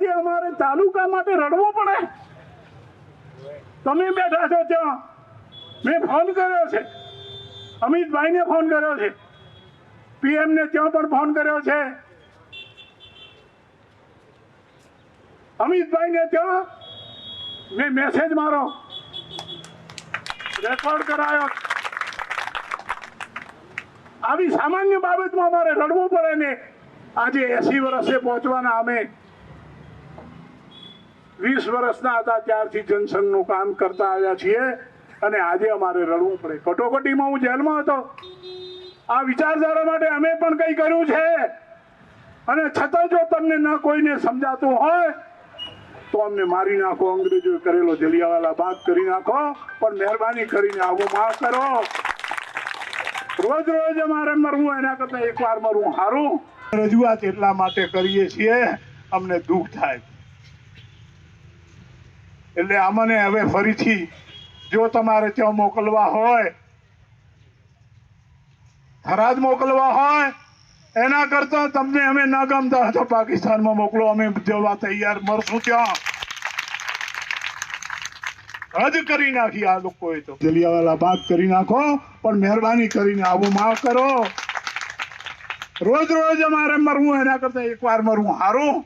અમારે તાલુકા માટે રડવું પડે. તમે બેઠા છો ત્યાં. મેં ફોન કર્યો છે. અમિતભાઈને ફોન કર્યો છે. પીએમ ને ત્યાં પણ ફોન કર્યો છે. અમિતભાઈને ત્યાં મેં મેસેજ મારો. રેકોર્ડ કરાયો. આવી સામાન્ય બાબતમાં અમારે રડવું પડે ને આજે એસી વર્ષે પહોંચવાના અમે વીસ વર્ષના હતા ત્યારથી જનસંઘનું કામ કરતા આવ્યા છીએ અને આજે અમારે રડવું પડે. કટોકટીમાં હું જેલમાં હતો. આ વિચારધારા માટે અમે પણ કંઈ કર્યું છે? અને છતાં જો તમને ન કોઈને સમજાતું હોય, તો અમને મારી નાખો, અંગ્રેજોએ કરેલો જલિયાવાલા બાગ કરી નાખો, પણ મહેરબાની કરીને આવો માફ કરો. રોજ રોજ અમારે મરવું, એના કરતા એકવાર મરવું સારું. રજૂઆત એટલા માટે કરીએ છીએ, અમને દુઃખ થાય. એટલે અમને હવે ફરીથી જો તમારે ત્યાં મોકલવા હોય હરાજ મોકલવા હોય, એના કરતા તમને અમે ન ગમતા હતા પાકિસ્તાનમાં મોકલો, અમે જવા તૈયાર મરશું ત્યાં. હદ કરી નાખી આ લોકોએ તો. જલિયાવાલા બાગ કરી નાખો, પણ મહેરબાની કરીને આવું માફ કરો. રોજ રોજ અમારે મરવું, એના કરતા એકવાર મરવું સારું